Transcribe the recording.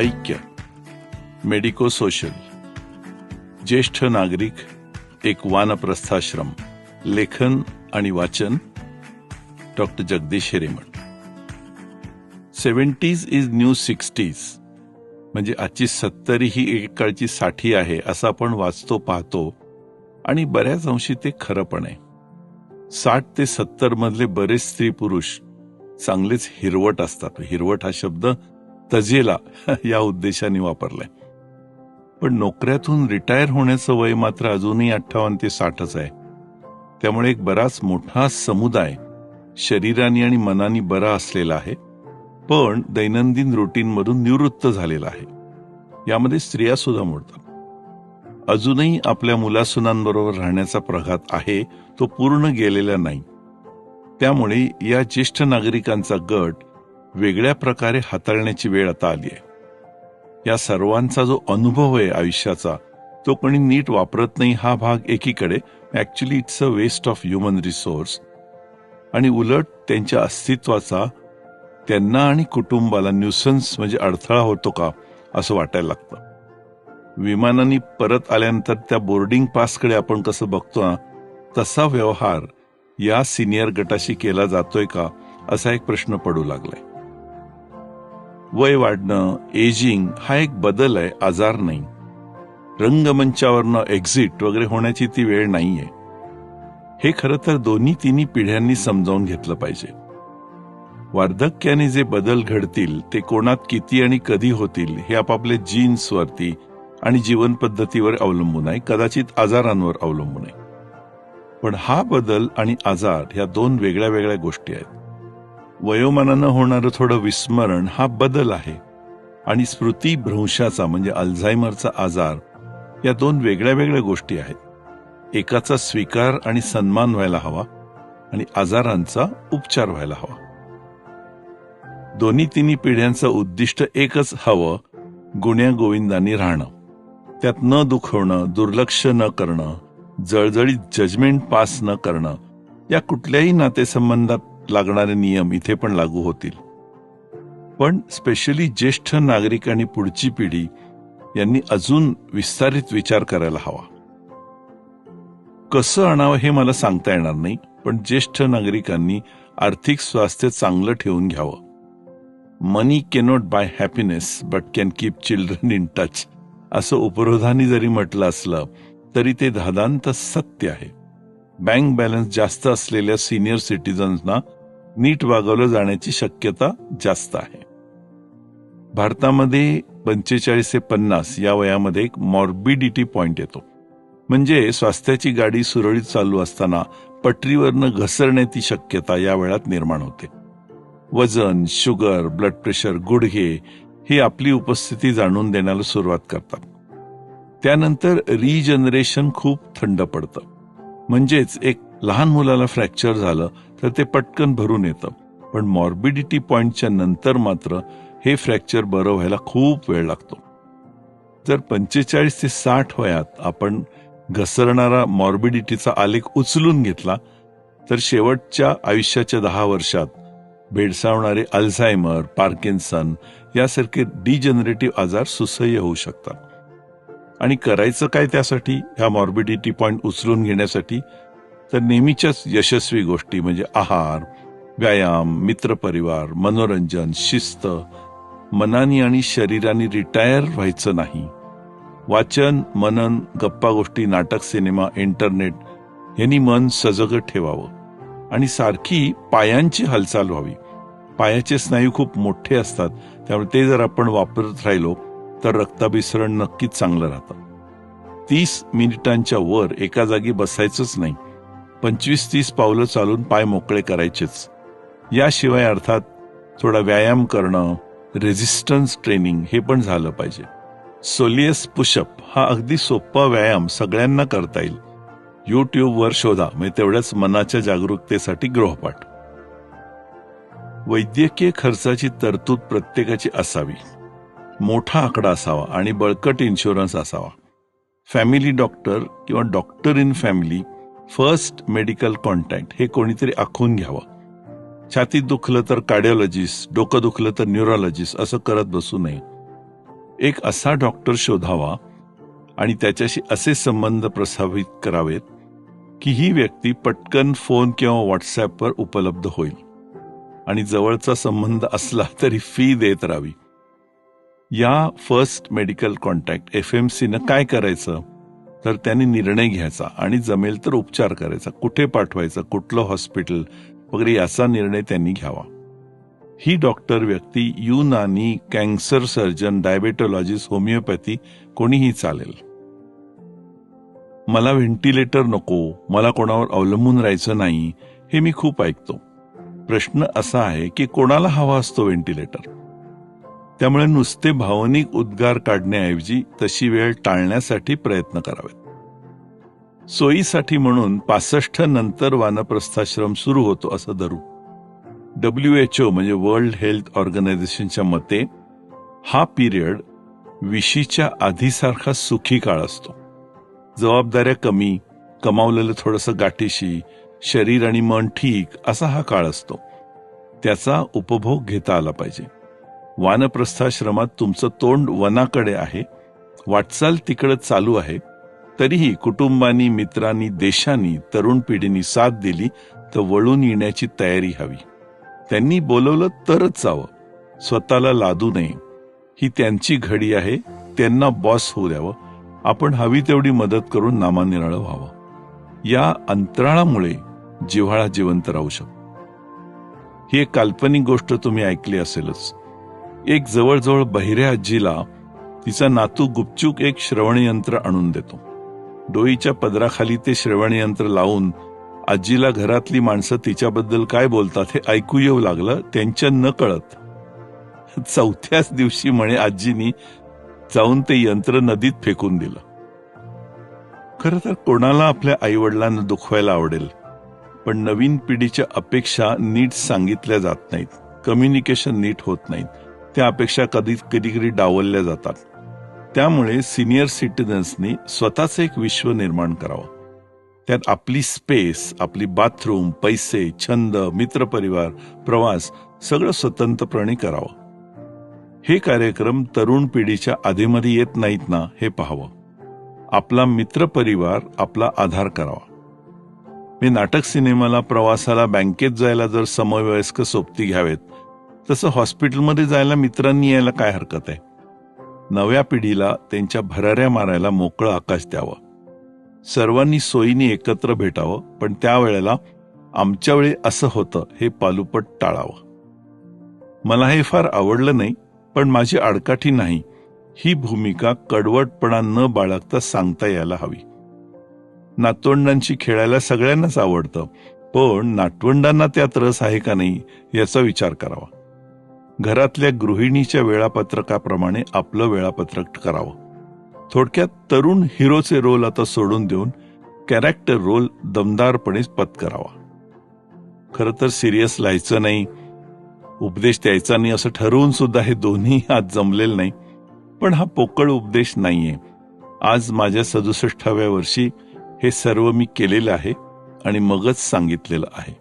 ऐक्य. Medico social ज्येष्ठ नागरिक एक वानप्रस्थाश्रम. लेखन आणि वाचन doctor Jagdish Hiremath. Seventies is new sixties. म्हणजे आजची सत्तरी ही एक काळची साठी आहे असं आपण वाचतो पाहतो. आणि बऱ्याच अंशी ते खरं पण आहे. साठ ते सत्तर मधले बरेच स्त्री पुरुष चांगलेच हिरवट असतात. हिरवट हा शब्द तजेला या उद्देशाने वापरलाय. पण नोकऱ्यातून रिटायर होण्याचं वय मात्र अजूनही अठ्ठावन्न ते साठच आहे. त्यामुळे एक बराच मोठा समुदाय शरीराने आणि मनाने बरा असलेला आहे. पण दैनंदिन रुटीनमधून निवृत्त झालेला आहे. यामध्ये स्त्रिया सुद्धा मोडतात. अजूनही आपल्या मुलासुनांबरोबर राहण्याचा प्रघात आहे तो पूर्ण गेलेला नाही. त्यामुळे या ज्येष्ठ नागरिकांचा गट वेगळ्या प्रकारे हाताळण्याची वेळ आता आली आहे. या सर्वांचा जो अनुभव आहे आयुष्याचा तो कोणी नीट वापरत नाही हा भाग एकीकडे actually it's a waste of human resource आणि उलट त्यांच्या अस्तित्वाचा त्यांना आणि कुटुंबाला न्यूसन्स म्हणजे अडथळा होतो का असं वाटायला लागतं. विमानाने परत आल्यानंतर त्या बोर्डिंग पासकडे आपण कसं बघतो ना तसा व्यवहार या सिनियर गटाशी केला जातोय का असा एक प्रश्न पडू लागलाय. वय वाढणं एजिंग हा एक बदल आहे आजार नाही. रंगमंचावरनं एक्झिट वगैरे होण्याची ती वेळ नाहीये. हे खरं तर दोन्ही तिन्ही पिढ्यांनी समजावून घेतलं पाहिजे. वार्धक्याने जे बदल घडतील ते कोणात किती आणि कधी होतील हे आपापले जीन्सवरती आणि जीवन पद्धतीवर अवलंबून आहे कदाचित आजारांवर अवलंबून आहे. पण हा बदल आणि आजार ह्या दोन वेगळ्या वेगळ्या गोष्टी आहेत. वयोमानानं होणारं थोडं विस्मरण हा बदल आहे. आणि स्मृती भ्रंशाचा म्हणजे अल्झायमरचा आजार या दोन वेगळ्या वेगळ्या गोष्टी आहेत. एकाचा स्वीकार आणि सन्मान व्हायला हवा आणि आजारांचा उपचार व्हायला हवा. दोन्ही तिन्ही पिढ्यांचं उद्दिष्ट एकच हवं गुण्या गोविंदांनी राहणं. त्यात न दुखवणं दुर्लक्ष न करणं जळजळीत जजमेंट पास न करणं या कुठल्याही नातेसंबंधात लागणारे नियम इथे पण लागू होतील. पण स्पेशली ज्येष्ठ नागरिक आणि पुढची पिढी यांनी अजून विस्तारित विचार करायला हवा. कसं आणावं हे मला सांगता येणार नाही पण ज्येष्ठ नागरिकांनी आर्थिक स्वास्थ्य चांगलं ठेवून घ्यावं. Money cannot buy happiness but can keep children in touch असं उपरोधानी जरी म्हटलं असलं तरी ते धादांत सत्य आहे. बँक बॅलन्स जास्त असलेल्या सिनियर सिटीजन्सना नीट वागवलं जाण्याची शक्यता जास्त आहे. भारतामध्ये पंचेचाळीस ते पन्नास या वयामध्ये एक मॉर्बिडिटी पॉइंट येतो. म्हणजे स्वास्थ्याची गाडी सुरळीत चालू असताना पटरीवरनं घसरण्याची शक्यता या वेळात निर्माण होते. वजन शुगर ब्लड प्रेशर गुडघे ही आपली उपस्थिती जाणून देण्याला सुरुवात करतात. त्यानंतर रिजनरेशन खूप थंड पडतं. म्हणजेच एक लहान मुलाला फ्रॅक्चर झालं तर ते पटकन भरून येतं. पण मॉर्बिडिटी पॉईंटच्या नंतर मात्र हे फ्रॅक्चर बरं व्हायला खूप वेळ लागतो. जर पंचेचाळीस ते साठ वयात आपण घसरणारा मॉर्बिडिटीचा आलेख उचलून घेतला तर शेवटच्या आयुष्याच्या दहा वर्षात भेडसावणारे अल्झायमर पार्किन्सन यासारखे डिजनरेटिव्ह आजार सुसह्य होऊ शकतात. आणि करायचं काय त्यासाठी? ह्या मॉर्बिडिटी पॉईंट उचलून घेण्यासाठी तर नेहमीच्याच यशस्वी गोष्टी म्हणजे आहार व्यायाम मित्रपरिवार मनोरंजन शिस्त मनानी आणि शरीराने रिटायर व्हायचं नाही. वाचन मनन गप्पा गोष्टी नाटक सिनेमा इंटरनेट यांनी मन सजग ठेवावं. आणि सारखी पायांची हालचाल व्हावी. पायाचे स्नायू खूप मोठे असतात त्यामुळे ते जर आपण वापरत राहिलो तर रक्ताभिसरण नक्कीच चांगलं राहतं. तीस मिनिटांच्या वर एका जागी बसायचंच नाही. पंचवीस तीस पावलं चालून पाय मोकळे करायचेच. याशिवाय अर्थात थोडा व्यायाम करणं रेझिस्टन्स ट्रेनिंग हे पण झालं पाहिजे. सोलियस पुशअप हा अगदी सोपा व्यायाम सगळ्यांना करता येईल. युट्यूबवर शोधा म्हणजे तेवढ्याच मनाच्या जागरूकतेसाठी गृहपाठ. वैद्यकीय खर्चाची तरतूद प्रत्येकाची असावी. मोठा आकडा असावा आणि बळकट इन्शुरन्स असावा. फॅमिली डॉक्टर किंवा doctor in family first medical contact हे कोणीतरी आखून घ्यावं. छातीत दुखलं तर कार्डिओलॉजिस्ट डोकं दुखलं तर न्यूरोलॉजिस्ट असं करत बसू नये. एक असा डॉक्टर शोधावा आणि त्याच्याशी असे संबंध प्रस्थापित करावेत की ही व्यक्ती पटकन फोन किंवा व्हॉट्सॲपवर उपलब्ध होईल. आणि जवळचा संबंध असला तरी फी देत राहावी. या first medical contact F M सीनं काय करायचं? तर त्यांनी निर्णय घ्यायचा आणि जमेल तर उपचार करायचा. कुठे पाठवायचं? कुठलं हॉस्पिटल वगैरे याचा निर्णय त्यांनी घ्यावा. ही डॉक्टर व्यक्ती Unani cancer surgeon diabetologist homeopathy कोणीही चालेल. मला व्हेंटिलेटर नको. मला कोणावर अवलंबून राहायचं नाही. हे मी खूप ऐकतो. प्रश्न असा आहे की कोणाला हवा असतो व्हेंटिलेटर त्यामुळे नुसते भावनिक उद्गार काढण्याऐवजी तशी वेळ टाळण्यासाठी प्रयत्न करावेत. सोयीसाठी म्हणून पासष्ट नंतर वानप्रस्थाश्रम सुरू होतो असं धरू डब्ल्यू एच ओ म्हणजे वर्ल्ड हेल्थ ऑर्गनायझेशनच्या मते हा पिरियड विशीच्या आधीसारखा सुखी काळ असतो. जबाबदाऱ्या कमी कमावलेलं थोडंसं गाठीशी शरीर आणि मन ठीक असा हा काळ असतो. त्याचा उपभोग घेता आला पाहिजे. वानप्रस्थाश्रमात तुमचं तोंड वनाकडे आहे. वाटचाल तिकडं चालू आहे. तरीही कुटुंबानी मित्रांनी देशांनी तरुण पिढीनी साथ दिली तर वळून येण्याची तयारी हवी. त्यांनी बोलवलं तरच जावं. स्वतःला लादू नये. ही त्यांची घडी आहे. त्यांना बॉस होऊ द्यावं. आपण हवी तेवढी मदत करून नामानिराळं व्हावं या अंतराळामुळे जिव्हाळा जिवंत राहू शकतो ही एक काल्पनिक गोष्ट तुम्ही ऐकली असेलच. एक जवळजवळ बहिऱ्या आजीला तिचा नातू गुपचूक एक श्रवणयंत्र आणून देतो. डोईच्या पदराखाली ते श्रवणयंत्र लावून आजीला घरातली माणसं तिच्याबद्दल काय बोलतात हे ऐकू येऊ लागलं त्यांच्या न कळत. चौथ्याच दिवशी म्हणे आजीनी जाऊन ते यंत्र नदीत फेकून दिलं. खर तर कोणाला आपल्या आईवडिलांना दुखवायला आवडेल पण नवीन पिढीच्या अपेक्षा नीट सांगितल्या जात नाहीत. कम्युनिकेशन नीट होत नाहीत. त्या अपेक्षा कधी कधी कधी डावलल्या जातात. त्यामुळे सिनियर सिटीजन्सनी स्वतःच एक विश्व निर्माण करावं. त्यात आपली स्पेस आपली बाथरूम पैसे छंद मित्रपरिवार प्रवास सगळं स्वतंत्रपणे करावं. हे कार्यक्रम तरुण पिढीच्या आधीमध्ये येत नाहीत ना हे पाहावं. आपला मित्रपरिवार आपला आधार करावा. मी नाटक सिनेमाला प्रवासाला बँकेत जायला जर समवयस्क सोबती घ्यावेत तसं हॉस्पिटलमध्ये जायला मित्रांनी यायला काय हरकत आहे? नव्या पिढीला त्यांच्या भराऱ्या मारायला मोकळं आकाश द्यावं. सर्वांनी सोयीने एकत्र भेटावं पण त्यावेळेला आमच्या वेळी असं होतं हे पालुपट टाळावं. मला हे फार आवडलं नाही पण माझी आडकाठी नाही. ही भूमिका कडवटपणा न बाळगता सांगता यायला हवी. नातवंडांशी खेळायला सगळ्यांनाच आवडतं पण नातवंडांना त्यात रस आहे का नाही याचा विचार करावा. घरातल्या गृहिणीच्या वेळापत्रकाप्रमाणे आपलं वेळापत्रक करावं. थोडक्यात तरुण हिरोचे रोल आता सोडून देऊन कॅरेक्टर रोल दमदारपणे पत्करावा. खरं तर सिरियस लायचं नाही. उपदेश द्यायचा नाही असं ठरवून सुद्धा हे दोन्ही आज जमलेलं नाही. पण हा पोकळ उपदेश नाहीये. आज माझ्या सदुसष्टाव्या वर्षी हे सर्व मी केलेलं आहे आणि मगच सांगितलेलं आहे.